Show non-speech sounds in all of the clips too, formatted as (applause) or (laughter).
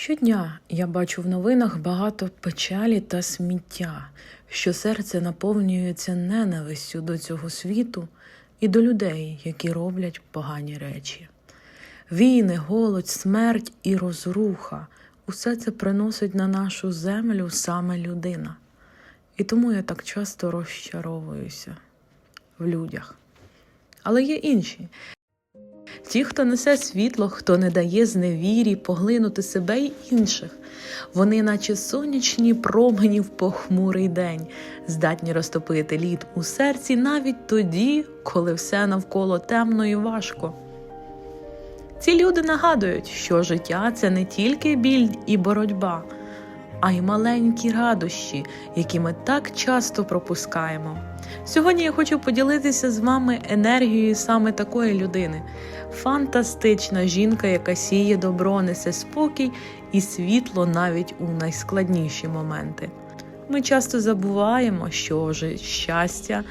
Щодня я бачу в новинах багато печалі та сміття, що серце наповнюється ненавистю до цього світу і до людей, які роблять погані речі. Війни, голод, смерть і розруха усе це приносить на нашу землю саме людина. І тому я так часто розчаровуюся в людях. Але є інші. Ті, хто несе світло, хто не дає зневірі поглинути себе й інших. Вони, наче сонячні промені в похмурий день, здатні розтопити лід у серці навіть тоді, коли все навколо темно і важко. Ці люди нагадують, що життя це не тільки біль і боротьба, а й маленькі радощі, які ми так часто пропускаємо. Сьогодні я хочу поділитися з вами енергією саме такої людини. Фантастична жінка, яка сіє добро, несе спокій і світло навіть у найскладніші моменти. Ми часто забуваємо, що ж щастя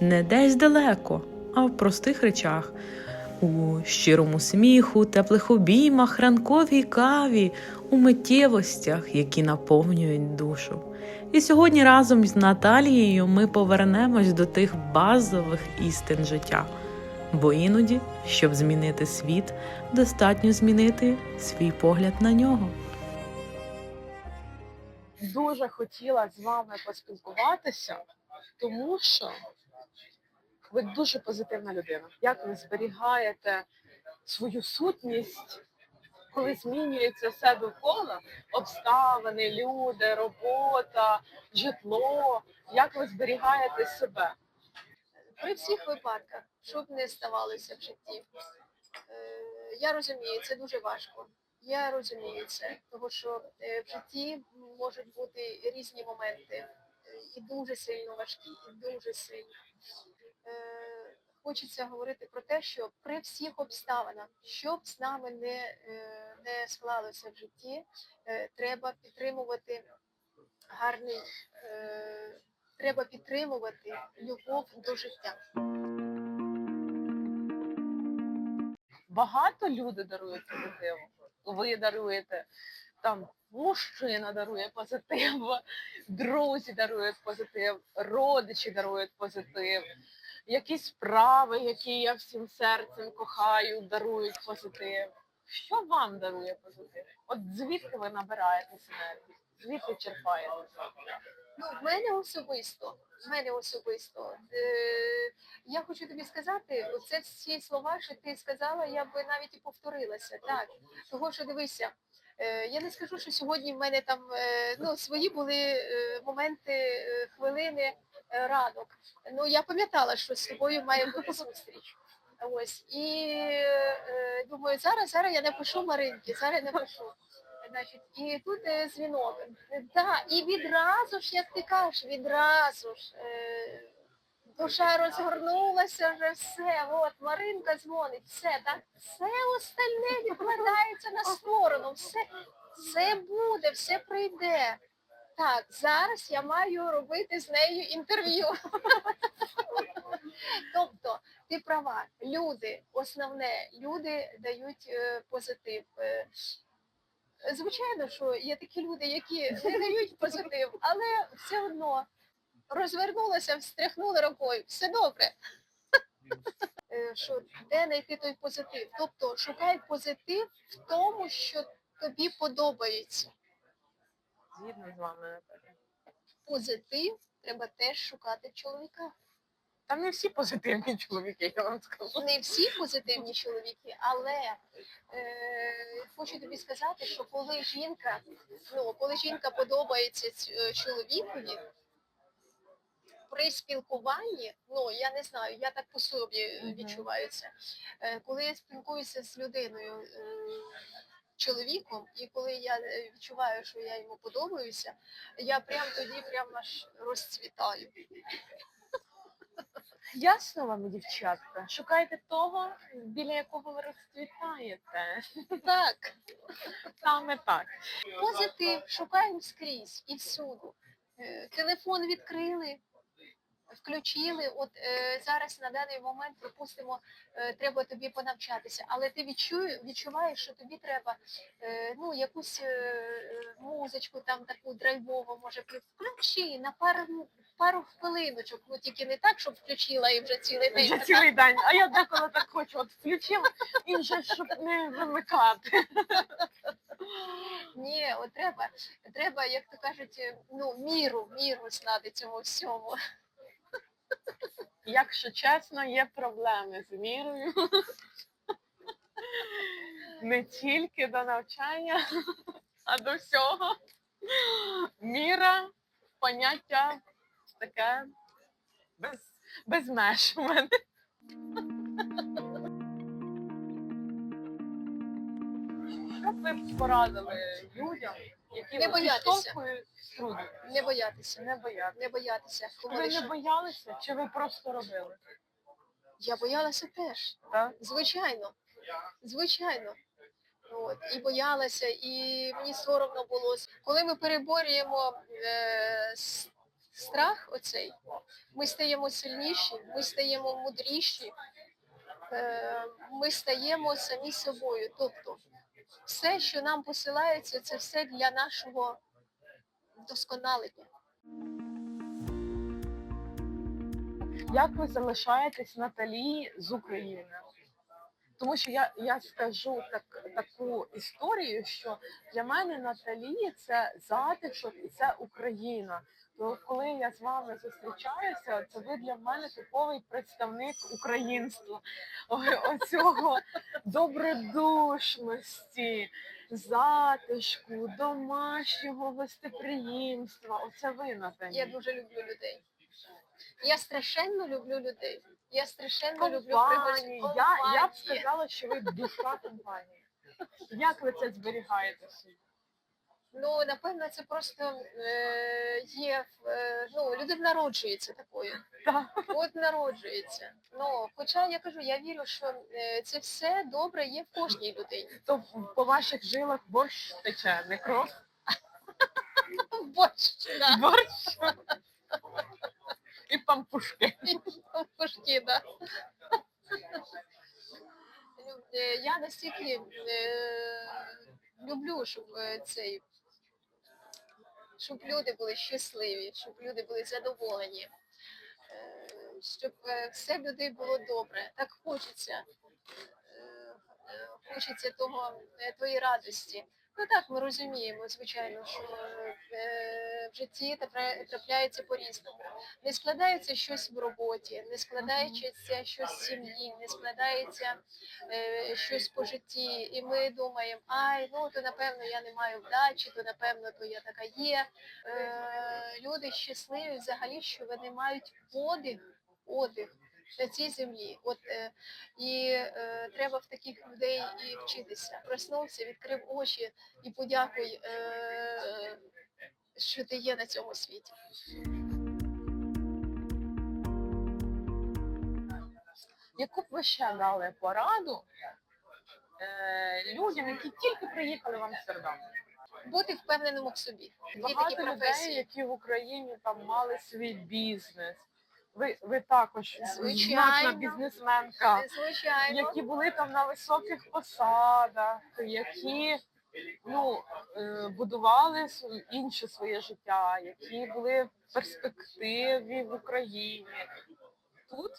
не десь далеко, а в простих речах. У щирому сміху, теплих обіймах, ранковій каві, у миттєвостях, які наповнюють душу. І сьогодні разом з Наталією ми повернемось до тих базових істин життя. Бо іноді, щоб змінити світ, достатньо змінити свій погляд на нього. дуже хотіла з вами поспілкуватися, тому що ви дуже позитивна людина. Як ви зберігаєте свою сутність, коли змінюється все довкола, обставини, люди, робота, житло, як ви зберігаєте себе? При всіх випадках, що б не ставалося в житті, е, я розумію, це дуже важко. Я розумію це, тому що е, в житті можуть бути різні моменти, е, і дуже сильно важкі, і дуже сильно. Е, Хочеться говорити про те, що при всіх обставинах, що б з нами не, не склалося в житті, е, треба підтримувати гарний, е, треба підтримувати любов до життя. Багато люди дарують позитиву. Ви даруєте там мужчина дарує позитив, друзі дарують позитив, родичі дарують позитив, якісь справи, які я всім серцем кохаю, дарують позитив. Що вам дарує позитив? От звідки ви набираєтесь енергії? Звідки черпаєте? Ну, в мене особисто, в мене особисто. Е, я хочу тобі сказати, оце всі слова, що ти сказала, я би навіть і повторилася. Так, того, що дивися, е, я не скажу, що сьогодні в мене там е, ну, свої були е, моменти, хвилини ранок. Ну, я пам'ятала, що з тобою має бути зустріч. Ось. І е, думаю, зараз, зараз я напишу Маринки, зараз напишу. Значить, і тут е, дзвінок. Да, і відразу ж, як ти кажеш, відразу ж. Е, душа розгорнулася вже все. От Маринка дзвонить, все, так, все остальне відкладається на сторону, все, все буде, все прийде. Так, зараз я маю робити з нею інтерв'ю. (laughs) Тобто, ти права, люди, основне, люди дають е, позитив. Е, Звичайно, що є такі люди, які не дають позитив, але все одно розвернулася, встряхнула рукою, все добре. (laughs) Е, Що де знайти той позитив? Тобто шукай позитив в тому, що тобі подобається. Згідно з вами, Наталя. Позитив треба теж шукати в чоловіках. Та не всі позитивні чоловіки, я вам скажу. Не всі позитивні чоловіки, але е, хочу тобі сказати, що коли жінка, ну коли жінка подобається е, чоловікові, при спілкуванні, ну я не знаю, я так по собі відчуваю це. Е, коли я спілкуюся з людиною, е, чоловіком, і коли я е, відчуваю, що я йому подобаюся, я прям тоді прям аж розцвітаю. Ясно вам, дівчатка. Шукайте того, біля якого ви розцвітаєте. Так. Саме так. Позитив шукаємо скрізь і всюду. Е, Телефон відкрили, включили. От е, зараз на даний момент, припустимо, е, треба тобі понавчатися, але ти відчує, відчуваєш, що тобі треба е, ну, якусь е, музичку там таку драйвову, може включи на пару, пару хвилиночок. Ну тільки не так, щоб включила і вже цілий день. Вже цілий день. А я деколи так хочу, от включила і вже щоб не вимикати. Ні, от треба, треба, як то кажуть, е, ну, міру, міру знати цьому всьому. Якщо чесно, є проблеми з мірою. (laughs) Не тільки до навчання, а до всього. Міра, поняття таке без, без меж у мене. (laughs) Що б ви б порадили людям, які Не от боятися. підштовхують? Не боятися, Не боятися. не боятися. Ви не боялися, чи ви просто робили? Я боялася теж. Так? Звичайно. Звичайно. От, і боялася, і мені соромно було. Коли ми переборюємо е, с- страх оцей, ми стаємо сильніші, ми стаємо мудріші, ми стаємо самі собою. Тобто все, що нам посилається, це все для нашого вдосконалення. Як ви залишаєтесь Наталі з України? Тому що я, я скажу так, таку історію, що для мене Наталі це затишок і це Україна. То коли я з вами зустрічаюся, це ви для мене типовий представник українства, оцього добродушності, затишку, домашнього гостеприємства. Оце ви Наталі. Я дуже люблю людей. Я страшенно люблю людей. Я страшенно люблю компанії. Я, я б сказала, що ви душа компанії. Як ви це зберігаєте собі? Ну, напевно, це просто е, є, е, ну, людина народжується такою. Так. От народжується. Ну, хоча я кажу, я вірю, що е, це все добре є в кожній людині. То по ваших жилах борщ тече, не кров, (laughs) Борщ, да. борщ і пампушки. Пушки, да. Е, Я настільки е, люблю, щоб е, цей щоб люди були щасливі, щоб люди були задоволені, е, щоб е, все людей було добре. Так хочеться. Е, Хочеться того, твоєї радості. Ну так, ми розуміємо, звичайно, що в житті трапляється по-різному. Не складається щось в роботі, не складається щось в сім'ї, не складається е, щось по житті. І ми думаємо, ай, ну то напевно я не маю вдачі, то напевно то я така є. Е, люди щасливі взагалі, що вони мають подих, подих на цій землі. От е, і е, треба в таких людей і вчитися. Проснувся, відкрив очі і подякуй, е, що ти є на цьому світі. Яку б ви ще дали пораду е, людям, які тільки приїхали в Амстердам? Бути впевненим в собі. Такі Багато людей, професії. які в Україні там мали свій бізнес. Ви, ви також Звичайно. знатна бізнесменка. Звичайно. які були там на високих посадах, які ну, е, будували інше своє життя, які були в перспективі в Україні. Тут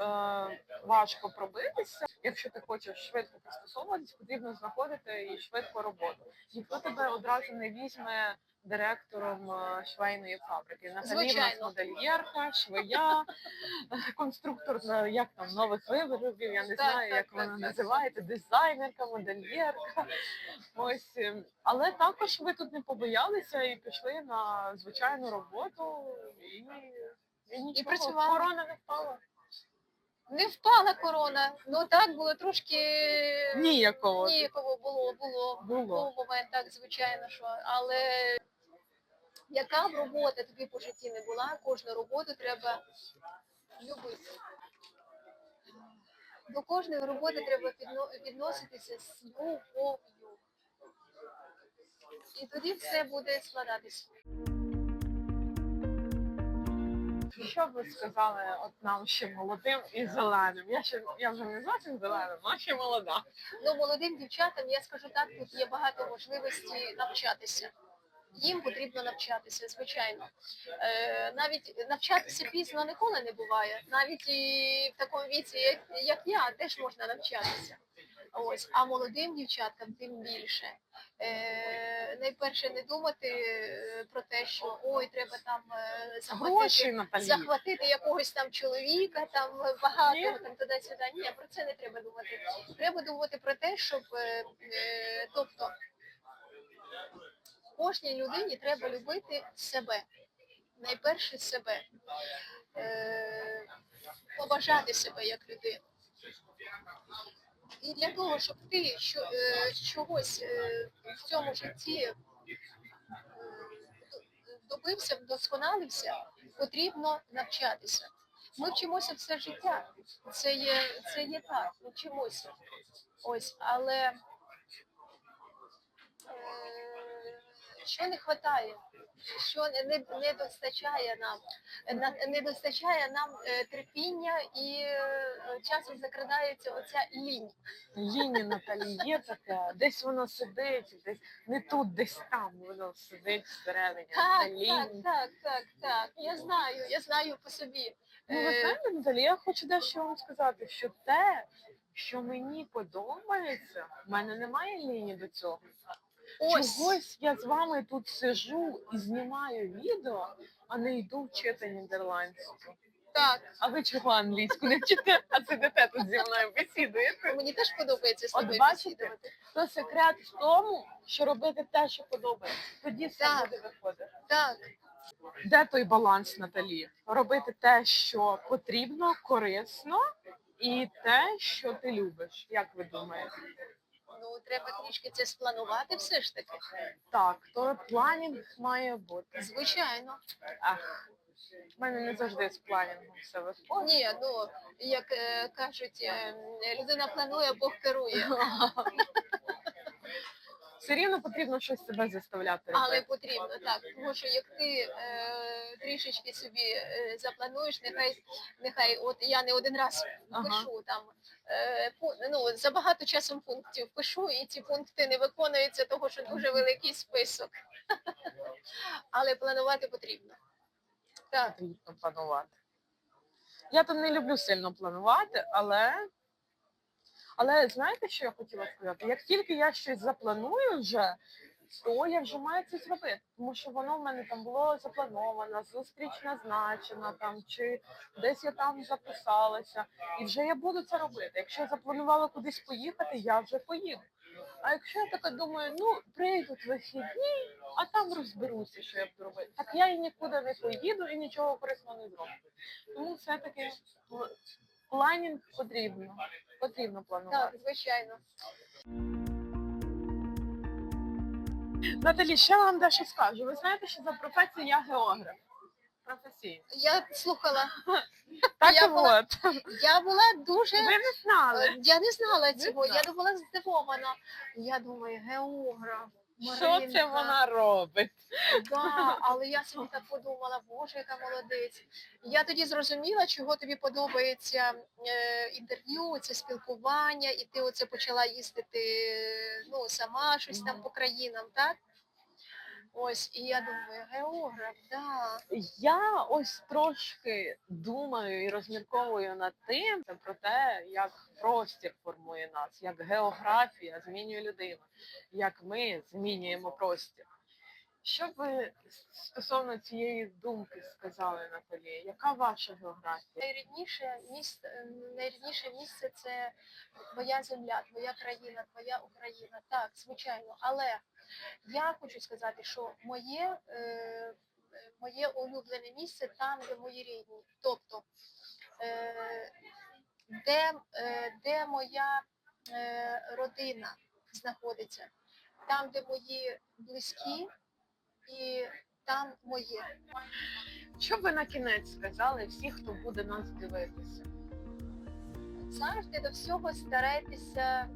е, важко пробитися. Якщо ти хочеш швидко пристосовуватись, потрібно знаходити і швидко роботу. Ніхто тебе одразу не візьме директором е, швейної фабрики. Наталі в нас модельєрка, швея, (laughs) конструктор е, як там нових виробів, я не знаю, як вона так. називаєте, дизайнерка, модельєрка. Ось. е, Але також ви тут не побоялися і пішли на звичайну роботу і, і нічого. працювали. Корона не впала. Не впала корона. Ну так було трошки Ніякого. ніяково було, було. Було. Був момент, так, звичайно, що. Але яка б робота тобі по житті не була, кожну роботу треба любити. До кожної роботи треба відноситися з любов'ю. І тоді все буде складатися. Що б ви сказали от нам ще молодим і зеленим? Я ще я вже не зовсім зеленим, а ще молода. Ну, молодим дівчатам, я скажу так, тут є багато можливостей навчатися. Їм потрібно навчатися, звичайно. Е, навіть навчатися пізно ніколи не буває. Навіть і в такому віці, як, як я, теж можна навчатися. Ось, а молодим дівчаткам тим більше. Е, найперше не думати е, про те, що ой, треба там е, захватити Наталі. захватити якогось там чоловіка, там багато Ні. там туди-сюди. Ні, про це не треба думати. Треба думати про те, щоб е, е, тобто кожній людині треба любити себе. Найперше себе. Е, поважати себе як людину. І для того, щоб ти що, е, чогось е, в цьому житті е, добився, вдосконалився, потрібно навчатися. Ми вчимося все життя. Це є, це є так, ми вчимося. Ось, але е, що не вистачає, що не, не, не достачає нам, не достачає нам е, терпіння і е, часом закрадається оця лінь. Ліні Наталі є таке, десь воно сидить, десь не тут, десь там воно сидить всередині. Так, Це так, так, так, так. Я знаю, я знаю по собі. Ну, ви Е, знаєте, Наталі, я хочу дещо вам сказати, що те, що мені подобається, в мене немає лінії до цього. Ось. Чогось я з вами тут сижу і знімаю відео, а не йду вчити нідерландську. Так, А ви чого англійську не вчите, а сидите тут зі мною бесідуєте? мені теж подобається з От тобою бачите? бесідувати. То секрет в тому, що робити те, що подобається. Тоді все Так. буде виходити. Так, Де той баланс, Наталі? Робити те, що потрібно, корисно, і те, що ти любиш. Як ви думаєте? Ну треба трішки це спланувати все ж таки. Так, то планінг має бути. Звичайно. Ах, в мене не завжди з планінгом все виходить. Ні, ну як е, кажуть, е, людина планує, Бог керує. (laughs) Все рівно потрібно щось себе заставляти Але робити. потрібно так, тому що як ти е, трішечки собі е, заплануєш, нехай нехай от я не один раз Ага. пишу там е, ну, за багато часом пунктів пишу, і ці пункти не виконуються, того що дуже великий список. (laughs) Але планувати потрібно. Так, Потрібно планувати. Я то не люблю сильно планувати, але. Але знаєте, що я хотіла сказати? Як тільки я щось запланую вже, то я вже маю це зробити. Тому що воно в мене там було заплановано, зустріч назначена там, чи десь я там записалася. І вже я буду це робити. Якщо я запланувала кудись поїхати, я вже поїду. А якщо я така думаю, ну прийдуть вихідні, а там розберуться, що я буду робити. Так я і нікуди не поїду і нічого корисного не зроблю. Тому все-таки планінг потрібно. Потрібно планувати. так, звичайно. Наталі, ще вам дещо скажу. Ви знаєте, що за професію я географ. Професійно. Я слухала, Так Я була- от. я була дуже. Ви не знали. Я не знала цього, я була здивована. Я думаю, географ. Що це вона робить? Да, але я собі так подумала, боже, яка молодець. Я тоді зрозуміла, чого тобі подобається е, інтерв'ю, це спілкування, і ти оце почала їздити ну, сама щось там по країнам, так? Ось, і я думаю, географ, да. Я ось трошки думаю і розмірковую над тим про те, як простір формує нас, як географія змінює людину, як ми змінюємо простір. Що ви стосовно цієї думки сказали, Наталі? Яка ваша географія? Найрідніше місце, найрідніше місце це твоя земля, твоя країна, твоя Україна. Так, звичайно. Але я хочу сказати, що моє, е, моє улюблене місце там, де мої рідні. Тобто, е, де, е, де моя е, родина знаходиться, там, де мої близькі, і там моє. Що ви на кінець сказали всі, хто буде нас дивитися? завжди до всього старайтеся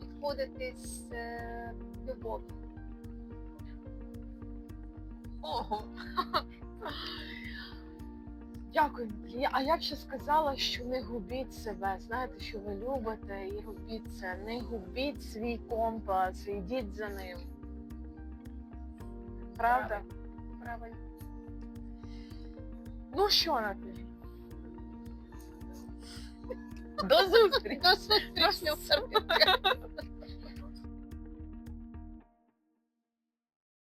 підходити з е, любов'ю. Ого. Дякую, А я б ще сказала, що не губіть себе. Знаєте, що ви любите і робіть це. Не губіть свій компас, йдіть за ним. Правда? Правильно. Ну що, Наталі? До зустрічі! До зустрічі.